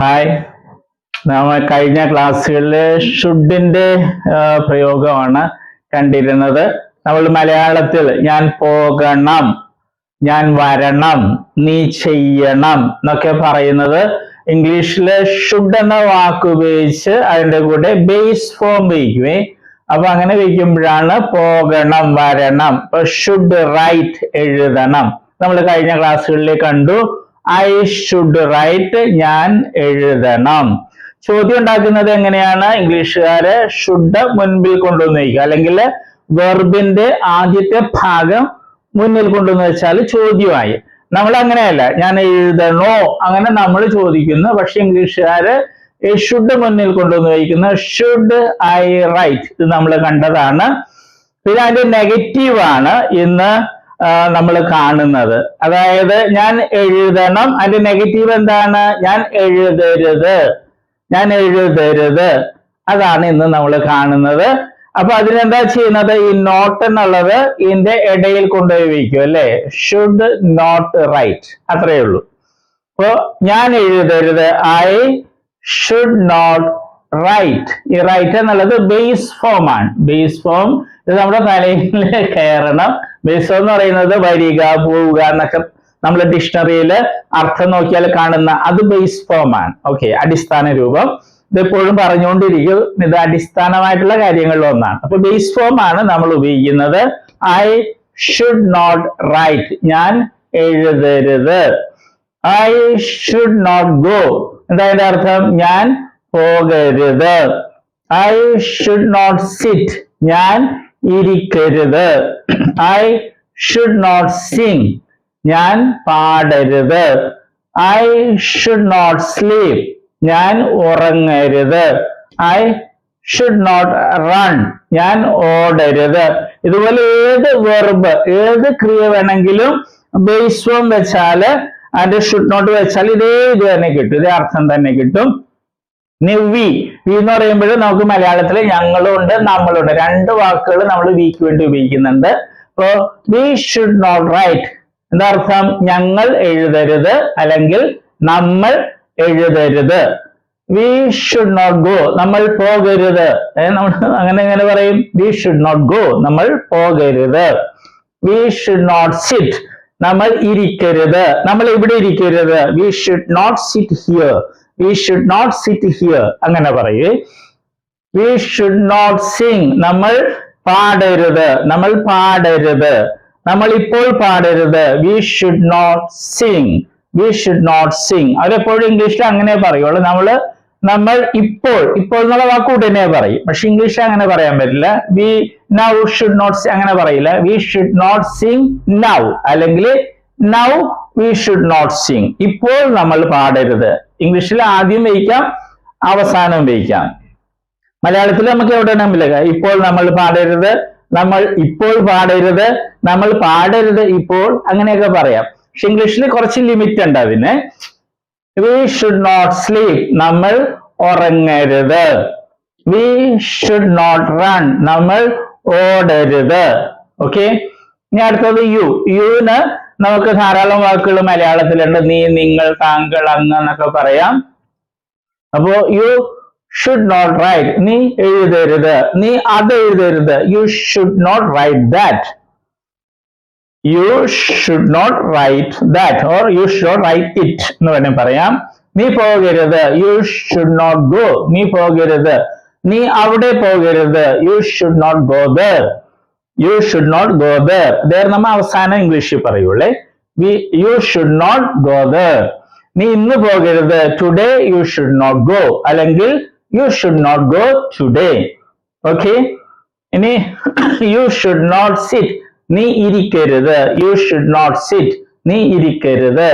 Hi നമ്മൾ കഴിഞ്ഞ ക്ലാസ്സുകളിൽ ഷുഡിന്റെ പ്രയോഗമാണ് കണ്ടിരുന്നത്. നമ്മൾ മലയാളത്തിൽ ഞാൻ പോകണം ഞാൻ വരണം നീ ചെയ്യണം എന്നൊക്കെ പറയുന്നത്. ഇംഗ്ലീഷിൽ ഷുഡ് എന്ന വാക്ക് ഉപയോഗിച്ച് അതിന്റെ കൂടെ ബേസ് ഫോം വയ്ക്കുവേ. അപ്പൊ അങ്ങനെ വയ്ക്കുമ്പോഴാണ് പോകണം വരണം. ഇപ്പൊ ഷുഡ് റൈറ്റ് എഴുതണം. നമ്മൾ കഴിഞ്ഞ ക്ലാസ്സുകളിൽ കണ്ടു ഐ ഷുഡ് റൈറ്റ് ഞാൻ എഴുതണം. ചോദ്യം ഉണ്ടാക്കുന്നത് എങ്ങനെയാണ്? ഇംഗ്ലീഷുകാര് ഷുഡ് മുൻപിൽ കൊണ്ടുവന്ന് വയ്ക്കുക അല്ലെങ്കിൽ വെർബിന്റെ ആദ്യത്തെ ഭാഗം മുന്നിൽ കൊണ്ടുവന്ന് വെച്ചാൽ ചോദ്യമായി. നമ്മൾ അങ്ങനെയല്ല ഞാൻ എഴുതണോ? അങ്ങനെ നമ്മൾ ചോദിക്കുന്നു. പക്ഷെ ഇംഗ്ലീഷുകാര് ഷുഡ് മുന്നിൽ കൊണ്ടുവന്ന് വയ്ക്കുന്ന. ഷുഡ് ഐ റൈറ്റ് ഇത് നമ്മൾ കണ്ടതാണ്. പിന്നെ അതിന്റെ നെഗറ്റീവ് ആണ്. ഇന്ന് നമ്മൾ കാണുന്നത്. അതായത് ഞാൻ എഴുതണം. അതിന്റെ നെഗറ്റീവ് എന്താണ്? ഞാൻ എഴുതരുത്. ഞാൻ എഴുതരുത്. അതാണ് ഇന്ന് നമ്മൾ കാണുന്നത്. അപ്പൊ അതിനെന്താ ചെയ്യുന്നത്? ഈ നോട്ട് എന്നുള്ളത് ഇതിന്റെ ഇടയിൽ കൊണ്ടുപോയി വയ്ക്കും അല്ലെ? ഷുഡ് നോട്ട് റൈറ്റ് അത്രയേ ഉള്ളൂ അപ്പോ ഞാൻ എഴുതരുത്. ഐ ഷുഡ് നോട്ട് റൈറ്റ് ഈ റൈറ്റ് എന്നുള്ളത് ബേസ് ഫോം ആണ്. ബേസ് ഫോം ഇത് നമ്മുടെ തലയിൽ കയറണം. ബേസ് ഫോം എന്ന് പറയുന്നത് വരിക പോവുക എന്നൊക്കെ നമ്മൾ ഡിക്ഷണറിയിൽ അർത്ഥം നോക്കിയാൽ കാണുന്ന അത് ബേസ് ഫോം ആണ്. ഓക്കെ അടിസ്ഥാന രൂപം. ഇതെപ്പോഴും പറഞ്ഞുകൊണ്ടിരിക്കും. ഇത് അടിസ്ഥാനമായിട്ടുള്ള കാര്യങ്ങളിൽ ഒന്നാണ്. അപ്പൊ ബേസ് ഫോം ആണ് നമ്മൾ ഉപയോഗിക്കുന്നത്. ഐ ഷുഡ് നോട്ട് റൈറ്റ് ഞാൻ എഴുതരുത്. ഐ ഷുഡ് നോട്ട് ഗോ എന്താ അർത്ഥം? ഞാൻ പോകരുത്. ഐ ഷുഡ് നോട്ട് സിറ്റ് ഞാൻ ഇരിക്കരുത്. ഐ ഷുഡ് നോട്ട് സിങ് ഞാൻ പാടരുത്. ഐ ഷുഡ് നോട്ട് സ്ലീപ് ഞാൻ ഉറങ്ങരുത്. ഐ ഷുഡ് നോട്ട് റൺ ഞാൻ ഓടരുത്. ഇതുപോലെ ഏത് വെർബ് ഏത് ക്രിയ വേണമെങ്കിലും ബേസ്വം വെച്ചാൽ അതിന്റെ ഷുഡ് നോട്ട് വെച്ചാൽ ഇതേ ഇത് തന്നെ കിട്ടും. ഇതേ അർത്ഥം തന്നെ കിട്ടും. ഇനി വി എന്ന് പറയുമ്പോൾ നമുക്ക് മലയാളത്തിൽ ഞങ്ങളുണ്ട് നമ്മളുണ്ട്. രണ്ട് വാക്കുകൾ നമ്മൾ വിക്ക് വേണ്ടി ഉപയോഗിക്കുന്നുണ്ട്. അപ്പോ വി ഷുഡ് നോട്ട് റൈറ്റ് എന്താ അർത്ഥം? ഞങ്ങൾ എഴുതരുത് അല്ലെങ്കിൽ നമ്മൾ എഴുതരുത്. വി ഷുഡ് നോട്ട് ഗോ നമ്മൾ പോകരുത്. നമ്മൾ അങ്ങനെ എങ്ങനെ പറയും? വി ഷുഡ് നോട്ട് ഗോ നമ്മൾ പോകരുത്. വി ഷുഡ് നോട്ട് സിറ്റ് നമ്മൾ ഇരിക്കരുത്. നമ്മൾ ഇവിടെ ഇരിക്കരുത്? We should not sit here we should not sit here അങ്ങനെ പറയേ. വി ഷുഡ് നോട്ട് സിങ് നമ്മൾ പാടരുത്. നമ്മൾ പാടരുത്. നമ്മൾ ഇപ്പോൾ പാടരുത്. We should not sing we should not sing അവരെപ്പോഴും ഇംഗ്ലീഷിൽ അങ്ങനെ പറയുള്ളൂ. നമ്മൾ നമ്മൾ ഇപ്പോൾ ഇപ്പോൾ എന്നുള്ള വാക്ക് ഉടനെ പറയും. പക്ഷെ ഇംഗ്ലീഷിൽ അങ്ങനെ പറയാൻ പറ്റില്ല. വി നൗ ഷുഡ് നോട്ട് അങ്ങനെ പറയില്ല. We should not sing now അല്ലെങ്കിൽ now we should not sing ഇപ്പോൾ നമ്മൾ പാടരുത്. ഇംഗ്ലീഷിൽ ആദ്യം വയ്ക്കാം അവസാനം വയ്ക്കാം. മലയാളത്തിൽ നമുക്ക് എവിടെ വേണമെങ്കിലും ഇപ്പോൾ നമ്മൾ പാടരുത് നമ്മൾ ഇപ്പോൾ പാടരുത് നമ്മൾ പാടരുത് ഇപ്പോൾ അങ്ങനെയൊക്കെ പറയാം. പക്ഷെ ഇംഗ്ലീഷിൽ കുറച്ച് ലിമിറ്റ് ഉണ്ട് അതിന്. വി ഷുഡ് നോട്ട് സ്ലീപ് നമ്മൾ ഉറങ്ങരുത്. വി ഷുഡ് നോട്ട് റൺ നമ്മൾ ഓടരുത്. ഓക്കെ ഇനി അടുത്തത് യു യുവിന് നമുക്ക് ധാരാളം വാക്കുകൾ മലയാളത്തിലുണ്ട്. നീ നിങ്ങൾ താങ്കൾ അങ്ങ് എന്നൊക്കെ പറയാം. അപ്പോ യു ഷുഡ് നോട്ട് റൈറ്റ് നീ എഴുതരുത്. നീ അത് എഴുതരുത്. You should not write that you should not write that or you should write it എന്ന് വേണമെങ്കിൽ പറയാം. നീ പോകരുത്. യു ഷുഡ് നോട്ട് ഗോ നീ പോകരുത്. നീ അവിടെ പോകരുത്. You should not go there you should not go there there നമ്മൾ അവസാനം ഇംഗ്ലീഷിൽ പറയുള്ളേ we you should not go there നീ ഇന്ന് പോകരുത്. Today you should not go അല്ലെങ്കിൽ you should not go today okay ഇനി യു ഷുഡ് നോട്ട് സിറ്റ് നീ ഇരിക്കരുത്. യു ഷുഡ് നോട്ട് സിറ്റ് നീ ഇരിക്കരുത്.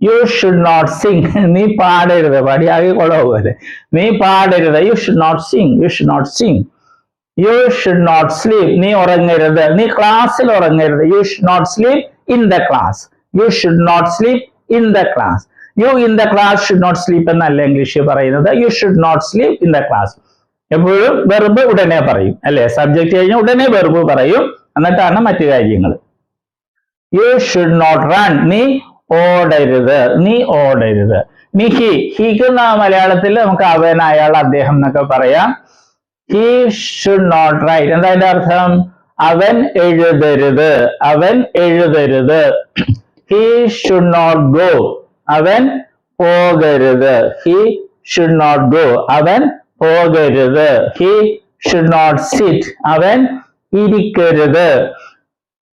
യു ഷുഡ് നോട്ട് സിങ് നീ പാടരുത്. പാടി ആകെ കുളവുപോലെ നീ പാടരുത്. You should not sing you should not sing you should not sleep നീ ഉറങ്ങരുത്. നീ ക്ലാസ്സിൽ ഉറങ്ങരുത്. You should not sleep in the class you should not sleep in the class you in the class should not sleep എന്നല്ല ഇംഗ്ലീഷിൽ പറയുന്നത്. You should not sleep in the class എപ്പോഴും verb ഉടനെ പറയും. അല്ലെ? സബ്ജക്ട് കഴിഞ്ഞാൽ ഉടനെ വെറുബ് പറയും. എന്നിട്ടാണ് മറ്റു കാര്യങ്ങൾ. യു ഷുഡ് നോട്ട് റൺ നീ ഓടരുത്. നീ ഓടരുത്. നീ ഹി ഹിക്ക് മലയാളത്തിൽ നമുക്ക് അവൻ അയാൾ അദ്ദേഹം എന്നൊക്കെ പറയാം. ഹി ഷുഡ് നോട്ട് റൈറ്റ് എന്താ അതിന്റെ അർത്ഥം? അവൻ എഴുതരുത്. അവൻ എഴുതരുത്. ഹി ഷുഡ് നോട്ട് ഗോ അവൻ പോകരുത്. ഹി ഷുഡ് നോട്ട് ഗോ അവൻ പോകരുത്. ഹി ഷുഡ് നോട്ട് സിറ്റ് അവൻ ഇരിക്കരുത്.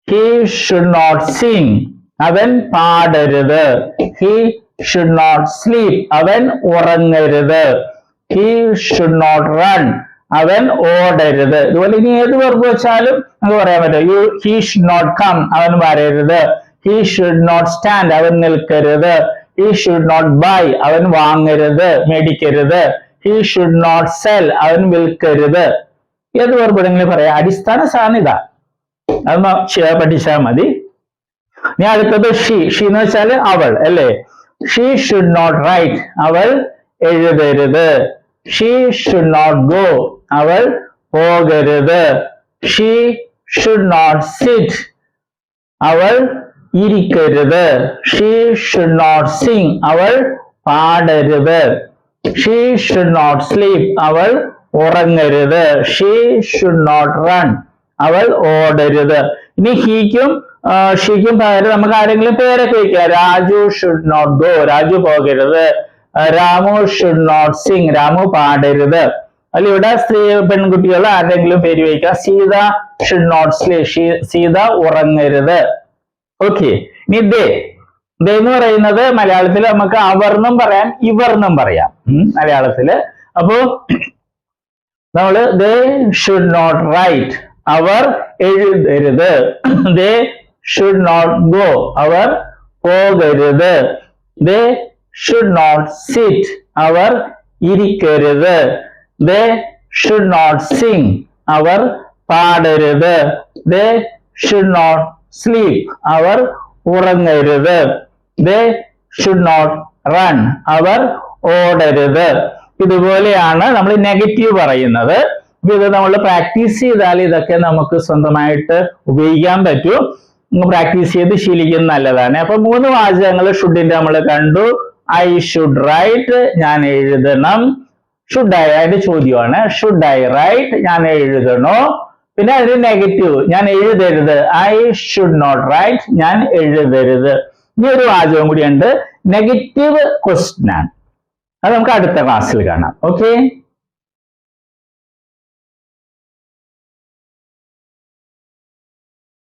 ഹി ഷുഡ് നോട്ട് സിംഗ് അവൻ പാടരുത്. ഹി ഷുഡ് നോട്ട് സ്ലീപ് അവൻ ഉറങ്ങരുത്. ഹി ഷുഡ് നോട്ട് റൺ അവൻ ഓടരുത്. ഇതുപോലെ ഇനി ഏത് വെർബ് വെച്ചാലും നമുക്ക് പറയാൻ പറ്റും. You he should not come അവൻ വരരുത്. ഹി ഷുഡ് നോട്ട് സ്റ്റാൻഡ് അവൻ നിൽക്കരുത്. ഹി ഷുഡ് നോട്ട് ബൈ അവൻ വാങ്ങരുത്. മേടിക്കരുത്. ഹി ഷുഡ് നോട്ട് സെൽ അവൻ വിൽക്കരുത്. ഏത് വെർബ് വേണമെങ്കിലും പറയാം. അടിസ്ഥാന സാധനം ഇതാ. അത് പഠിച്ചാൽ മതി. ഇനി അടുത്തത് ഷീ ഷീ എന്ന് വെച്ചാൽ അവൾ അല്ലേ? ഷീ ഷുഡ് നോട്ട് റൈറ്റ് അവൾ എഴുതരുത്. ഷീ ഷുഡ് നോട്ട് ഗോ അവൾ പോകരുത്. ഷീ ഷുഡ് നോട്ട് സിറ്റ് അവൾ ഇരിക്കരുത്. ഷീ ഷുഡ് നോട്ട് സിങ് അവൾ പാടരുത്. ഷീ ഷുഡ് നോട്ട് സ്ലീപ് അവൾ ഉറങ്ങരുത്. ഷീ ഷുഡ് നോട്ട് റൺ അവൾ ഓടരുത്. ഇനി ഹീക്കും ഷീക്കും പകരം നമുക്ക് ആരെങ്കിലും പേരൊക്കെ വയ്ക്കാം. Raju should not go Raju പോകരുത്. Ramu should not sing Ramu പാടരുത്. അല്ല ഇവിടെ സ്ത്രീ പെൺകുട്ടികൾ ആരെങ്കിലും പേര് വയ്ക്കുക Sita should not sleep Sita ഉറങ്ങരുത്. Okay ഇനി ദേ ദേ എന്ന് പറയുന്നത് മലയാളത്തിൽ നമുക്ക് അവർന്നും പറയാം ഇവർന്നും പറയാം. മലയാളത്തിൽ അപ്പോ നമ്മൾ ദേ ഷുഡ് നോട്ട് റൈറ്റ് അവർ എഴുതരുത്. ദേ ഷുഡ് നോട്ട് ഗോ അവർ പോകരുത്. ദേ ഷുഡ് നോട്ട് സിറ്റ് അവർ ഇരിക്കരുത്. ദേ ഷുഡ് നോട്ട് സിങ് അവർ പാടരുത്. ദേ ഷുഡ് നോട്ട് സ്ലീപ് അവർ ഉറങ്ങരുത്. ദേ ഷുഡ് നോട്ട് റൺ അവർ ഓടരുത്. ഇതുപോലെയാണ് നമ്മൾ നെഗറ്റീവ് പറയുന്നത്. ഇത് നമ്മൾ പ്രാക്ടീസ് ചെയ്താൽ ഇതൊക്കെ നമുക്ക് സ്വന്തമായിട്ട് ഉപയോഗിക്കാൻ പറ്റും. പ്രാക്ടീസ് ചെയ്ത് ശീലിക്കുന്നത് നല്ലതാണ്. അപ്പൊ മൂന്ന് വാചകങ്ങൾ ഷുഡിന്റെ നമ്മൾ കണ്ടു. ഐ ഷുഡ് റൈറ്റ് ഞാൻ എഴുതണം. ഷുഡ് ഐ അതിന്റെ ചോദ്യമാണ്. ഷുഡ് ഐ റൈറ്റ് ഞാൻ എഴുതണോ? പിന്നെ അതിന് നെഗറ്റീവ് ഞാൻ എഴുതരുത്. ഐ ഷുഡ് നോട്ട് റൈറ്റ് ഞാൻ എഴുതരുത്. ഇനി ഒരു വാചകം കൂടിയുണ്ട് നെഗറ്റീവ് ക്വസ്റ്റ്യൻ ആണ്. അത് നമുക്ക് അടുത്ത ക്ലാസ്സിൽ കാണാം. ഓക്കെ